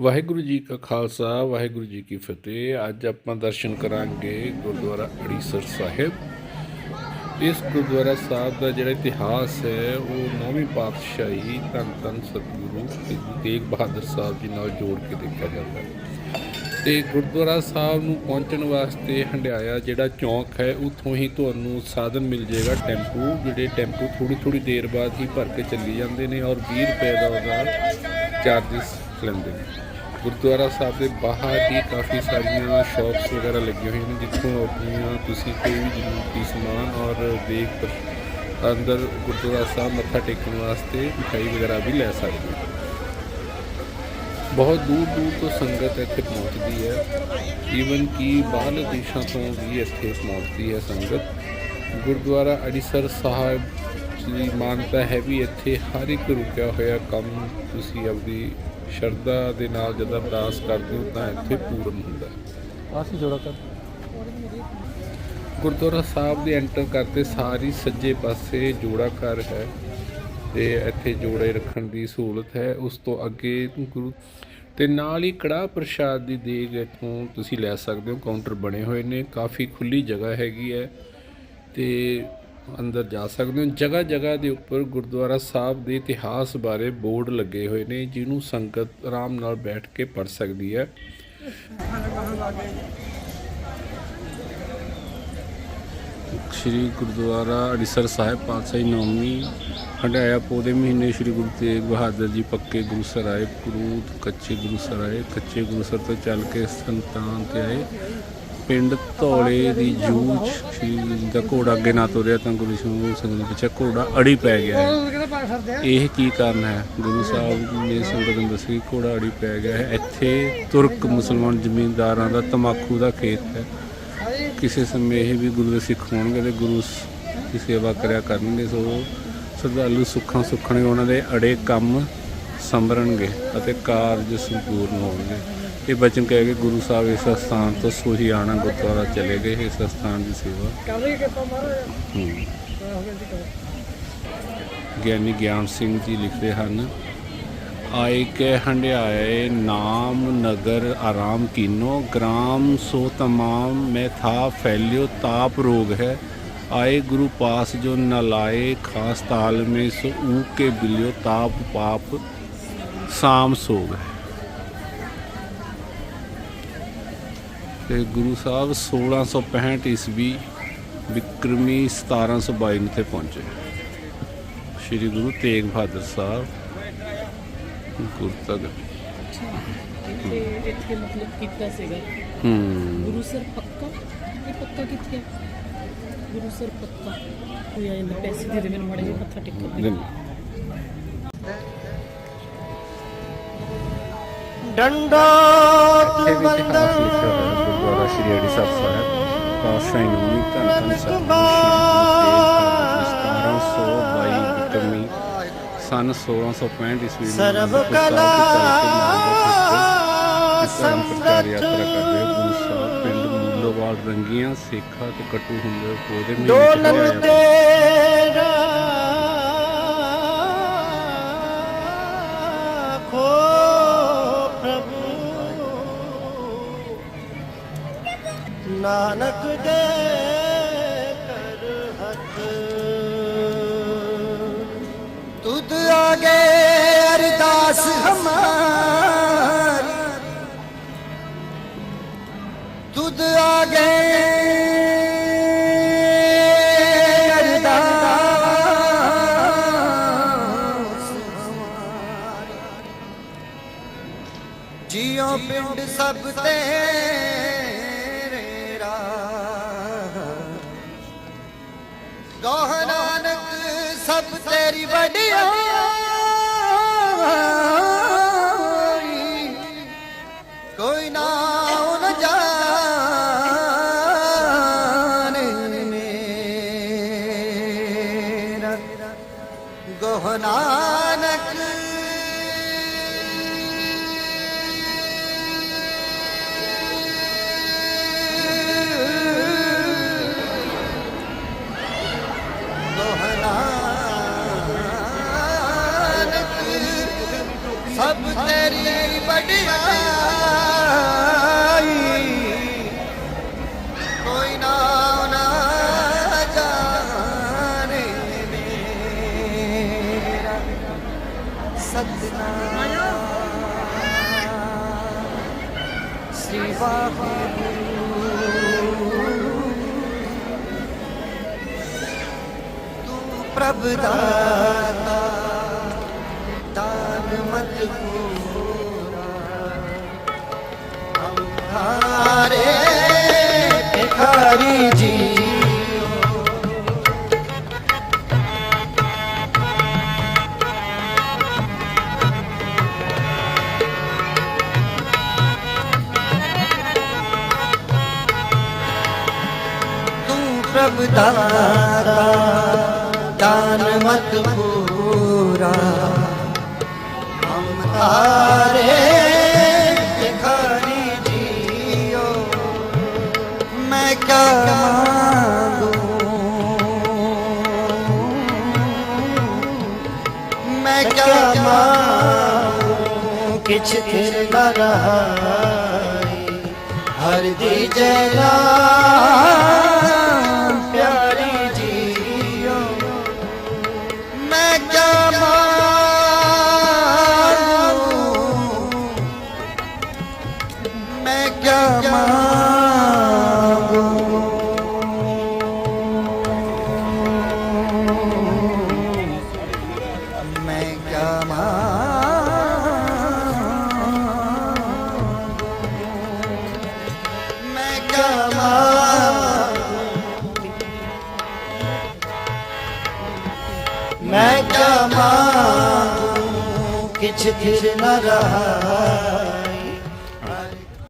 ਵਾਹਿਗੁਰੂ ਜੀ ਕਾ ਖਾਲਸਾ, ਵਾਹਿਗੁਰੂ ਜੀ ਕੀ ਫਤਿਹ। ਅੱਜ ਆਪਾਂ ਦਰਸ਼ਨ ਕਰਾਂਗੇ ਗੁਰਦੁਆਰਾ ਅੜੀਸਰ ਸਾਹਿਬ। ਇਸ ਗੁਰਦੁਆਰਾ ਸਾਹਿਬ ਦਾ ਜਿਹੜਾ ਇਤਿਹਾਸ ਹੈ, ਉਹ ਨੌਵੀਂ ਪਾਤਸ਼ਾਹੀ ਧੰਨ ਧੰਨ ਸਤਿਗੁਰੂ ਸ੍ਰੀ ਤੇਗ ਬਹਾਦਰ ਸਾਹਿਬ ਜੀ ਨਾਲ ਜੋੜ ਕੇ ਦੇਖਿਆ ਜਾਂਦਾ ਹੈ। ਤੇ ਗੁਰਦੁਆਰਾ ਸਾਹਿਬ ਨੂੰ ਪਹੁੰਚਣ ਵਾਸਤੇ ਹੰਡਿਆਇਆ ਜਿਹੜਾ ਚੌਂਕ ਹੈ, ਉੱਥੋਂ ਹੀ ਤੁਹਾਨੂੰ ਸਾਧਨ ਮਿਲ ਜਾਏਗਾ ਟੈਂਪੂ, ਜਿਹੜੇ ਟੈਂਪੂ ਥੋੜੀ ਥੋੜੀ ਦੇਰ ਬਾਅਦ ਹੀ ਭਰ ਕੇ ਚੱਲੀ ਜਾਂਦੇ ਨੇ ਔਰ 20 ਰੁਪਏ ਦਾ ਉਹਦਾ ਚਾਰजेस ਲੈਂਦੇ ਨੇ। ਗੁਰਦੁਆਰਾ ਸਾਹਿਬ ਦੇ ਬਾਹਰ ਵੀ ਕਾਫੀ ਸਾਰੀਆਂ ਸ਼ਾਪਸ ਵਗੈਰਾ ਲੱਗੀਆਂ ਹੋਈਆਂ ਨੇ, ਜਿੱਥੋਂ ਆਪਣੀਆਂ ਤੁਸੀਂ ਕੋਈ ਵੀ ਜ਼ਰੂਰਤੀ ਸਮਾਨ ਔਰ ਦੇਖ ਅੰਦਰ ਗੁਰਦੁਆਰਾ ਸਾਹਿਬ ਮੱਥਾ ਟੇਕਣ ਵਾਸਤੇ ਮਿਠਾਈ ਵਗੈਰਾ ਵੀ ਲੈ ਸਕਦੇ ਹੋ। ਬਹੁਤ ਦੂਰ ਦੂਰ ਤੋਂ ਸੰਗਤ ਇੱਥੇ ਪਹੁੰਚਦੀ ਹੈ। ਈਵਨ ਕਿ ਬਾਹਰਲੇ ਦੇਸ਼ਾਂ ਤੋਂ ਵੀ ਇੱਥੇ ਪਹੁੰਚਦੀ ਹੈ ਸੰਗਤ। ਗੁਰਦੁਆਰਾ ਅੜੀਸਰ ਸਾਹਿਬ ਦੀ ਮਾਨਤਾ ਹੈ ਵੀ ਇੱਥੇ ਹਰ ਇੱਕ ਰੁਕਿਆ ਹੋਇਆ ਕੰਮ ਤੁਸੀਂ ਆਪਦੀ ਸ਼ਰਧਾ ਦੇ ਨਾਲ ਜਦ ਅਰਦਾਸ ਕਰਦੇ ਹੋ ਤਾਂ ਇੱਥੇ ਪੂਰਨ ਹੁੰਦਾ ਆਸੀ ਜੋੜਾ ਕਰ। ਗੁਰਦੁਆਰਾ ਸਾਹਿਬ ਦੇ ਐਂਟਰ ਕਰਦੇ ਸਾਰੀ ਸੱਜੇ ਪਾਸੇ ਜੋੜਾ ਘਰ ਹੈ ਤੇ ਇੱਥੇ ਜੋੜੇ ਰੱਖਣ ਦੀ ਸਹੂਲਤ ਹੈ। ਉਸ ਤੋਂ ਅੱਗੇ ਗੁਰੂ ਤੇ ਨਾਲ ਹੀ ਕੜਾਹ ਪ੍ਰਸ਼ਾਦ ਦੀ ਦੇਗ ਇੱਥੋਂ ਤੁਸੀਂ ਲੈ ਸਕਦੇ ਹੋ। ਕਾਊਂਟਰ ਬਣੇ ਹੋਏ ਨੇ। ਕਾਫੀ ਖੁੱਲੀ ਜਗ੍ਹਾ ਹੈਗੀ ਹੈ ਤੇ ਅੰਦਰ ਜਾ ਸਕਦੇ ਹੋ ਜਗ੍ਹਾ ਜਗ੍ਹਾ ਦੇ ਉੱਪਰ ਗੁਰਦੁਆਰਾ ਸਾਹਿਬ ਦੇ ਇਤਿਹਾਸ ਬਾਰੇ ਬੋਰਡ ਲੱਗੇ ਹੋਏ ਨੇ, ਜਿਹਨੂੰ ਸੰਗਤ ਆਰਾਮ ਨਾਲ ਬੈਠ ਕੇ ਪੜ੍ਹ ਸਕਦੀ ਹੈ। ਸ਼੍ਰੀ ਗੁਰਦੁਆਰਾ ਅੜੀਸਰ ਸਾਹਿਬ ਪਾਤਸ਼ਾਹੀ ਨੌਵੀਂ ਹੰਡਾਇਆ ਪੋਦੇ ਮਹੀਨੇ ਸ਼੍ਰੀ ਗੁਰੂ ਤੇਗ ਬਹਾਦਰ ਜੀ ਪੱਕੇ ਗੁਰੂ ਸਰਾਏ ਕਰੂਤ ਕੱਚੇ ਗੁਰੂ ਸਰਾਏ, ਕੱਚੇ ਗੁਰੂ ਸਰ ਤੋਂ ਚੱਲ ਕੇ ਸੰਤਾਨ ਤੇ ਆਏ। ਪਿੰਡ ਧੌਲੇ ਦੀ ਜੂਝ ਸ਼੍ਰੀ ਦਾ ਘੋੜਾ ਅੱਗੇ ਨਾ ਤੁਰਿਆ ਤਾਂ ਗੁਰੂ ਸਿੰਘ ਸਿੰਘ ਦੇ ਪਿੱਛੇ ਘੋੜਾ ਅੜੀ ਪੈ ਗਿਆ ਹੈ। ਇਹ ਕੀ ਕਾਰਨ ਹੈ? ਗੁਰੂ ਸਾਹਿਬ ਨੇ ਸੰਗਤ ਨੂੰ ਦੱਸਿਆ ਕਿ ਘੋੜਾ ਅੜੀ ਪੈ ਗਿਆ ਹੈ। ਇੱਥੇ ਤੁਰਕ ਮੁਸਲਮਾਨ ਜ਼ਮੀਨਦਾਰਾਂ ਦਾ ਤਮਾਕੂ ਦਾ ਖੇਤ ਹੈ। ਕਿਸੇ ਸਮੇਂ ਇਹ ਵੀ ਗੁਰੂ ਦੇ ਸਿੱਖ ਹੋਣਗੇ ਤੇ ਗੁਰੂ ਦੀ ਸੇਵਾ ਕਰਿਆ ਕਰਨਗੇ, ਸੋ ਸ਼ਰਧਾਲੂ ਸੁੱਖਾਂ ਸੁੱਖਣੇ ਉਹਨਾਂ ਦੇ ਅੜੇ ਕੰਮ ਸੰਭਰਨਗੇ ਅਤੇ ਕਾਰਜ ਸੰਪੂਰਨ ਹੋਣਗੇ। ਇਹ ਬਚਨ ਕਹਿ ਕੇ ਗੁਰੂ ਸਾਹਿਬ ਇਸ ਸਥਾਨ ਤੋਂ ਸੋਹੀਆਣਾ ਗੁਰਦੁਆਰਾ ਚਲੇ ਗਏ ਇਸ ਸਥਾਨ ਦੀ ਸੇਵਾ। ਗਿਆਨੀ ਗਿਆਨ ਸਿੰਘ ਜੀ ਲਿਖਦੇ ਹਨ ਆਏ ਕੇ ਹੰਡਿਆਏ ਨਾਮ ਨਗਰ ਆਰਾਮ ਕੀਨੋ ਗ੍ਰਾਮ ਸੋ ਤਮਾਮ ਮੈਂ ਥਾ ਫੈਲਿਓ ਤਾਪ ਰੋਗ ਹੈ। ਆਏ ਗੁਰੂ ਪਾਸ ਜੋ ਨ ਲਾਏ ਖਾਸ ਤਾਲ ਮੇ ਸੋ ਊ ਕੇ ਬਿਲਿਓ ਤਾਪ ਪਾਪ ਸਾਮ ਸੋਗ ਹੈ। ਤੇ ਗੁਰੂ ਸਾਹਿਬ 1665 ਈਸਵੀ ਵਿਕਰਮੀ 1722 ਨੂੰ ਤੇ ਪਹੁੰਚੇ। ਸ਼੍ਰੀ ਗੁਰੂ ਤੇਗ ਬਹਾਦਰ ਸਾਹਿਬ ਗੁਰਤਗ ਤੇ ਇੱਥੇ ਮਤਲਬ ਕੀਤਾ ਸੀਗਾ। ਹੂੰ। ਗੁਰੂ ਸਰ ਪੱਕਾ? ਇਹ ਪੱਕਾ ਕਿੱਥੇ ਹੈ ਗੁਰੂ ਸਰ ਪੱਕਾ। ਕੋਈ ਆਏ ਨਾ ਪੈਸੇ ਦੇ ਦੇ ਮੈਨੂੰ ਮਾੜੇ ਜਿਹੇ ਮੱਥਾ ਟੇਕਣ ਦੇ। ਡੰਡਾ ਇੱਥੇ ਗੁਰਦੁਆਰਾ ਸ਼੍ਰੀ ਅੜੀਸਰ ਸਾਹਿਬ ਪਾਤਸ਼ਾਹੀ ਨੌਵੀਂ ਧੰਨ ਧੰਨ ਸਤਿਗੁਰੂ ਸ਼੍ਰੀ ਗੁਰੂ ਤੇਗ ਬਹਾਦਰ ਜੀ 1722 ਬਿਕਰਮੀ ਸਨ 1665 ਈਸਵੀ ਨੂੰ ਸਰਬ ਕਲਾ ਸਾਹਿਬ ਪ੍ਰਚਾਰ ਯਾਤਰਾ ਕਰਦੇ ਹੋਏ ਗੁਰੂ ਸਾਹਿਬ ਪਿੰਡ ਮੂਲੋਵਾਲ ਰੰਗੀਆਂ ਸੇਖਾ ਤੇ ਕਟੂ ਹੁੰਦੇ ਪੌਦੇ ਚ ਡੋਲਨ ਤੇਰਾ ਨਾਨਕ ਦੇ ਕਰ ਹੱਥ। ਤੁਧ ਆਗੇ ਅਰਦਾਸ ਹਮਾਰੀ। ਤੁਧ ਆਗੇ ਅਰਦਾਸ ਹਮਾਰੀ। ਜਿਉ ਪਿੰਡ ਸਭ ਤੇਰੇ ਸਭ ਤੇਰੀ ਵਡਿਆਈ। ਕੋਈ ਨਾ ਨ ਜਾਣੇ ਮੇਰਾ ਗੋਹ ਤੂੰ ਪ੍ਰਭ ਦਾਤਾ ਦਾਨ ਮਤ ਪੂਰਾ ਹਮ ਹਾਰੇ ਭਿਖਾਰੀ ਜੀ। ਪ੍ਰਭ ਦਾਤਾ ਦਾਨ ਮਤ ਪੂਰਾ ਹਮ ਤਾਰੇ ਭਿਖਾਰੀ ਜੀਓ ਮੈਂ ਕਿਆ ਮੰਗੂ ਮੈਂ ਕਿਆ ਮੰਗੂ ਕਿਛ ਥਿਰ ਨ ਰਹਾਈ ਹਰ ਦੀ ਜੈ ਮੈਂ ਕਿਆ ਮੰਗੂ ਮੈਂ ਕਿਆ ਮੰਗੂ ਕਿਛ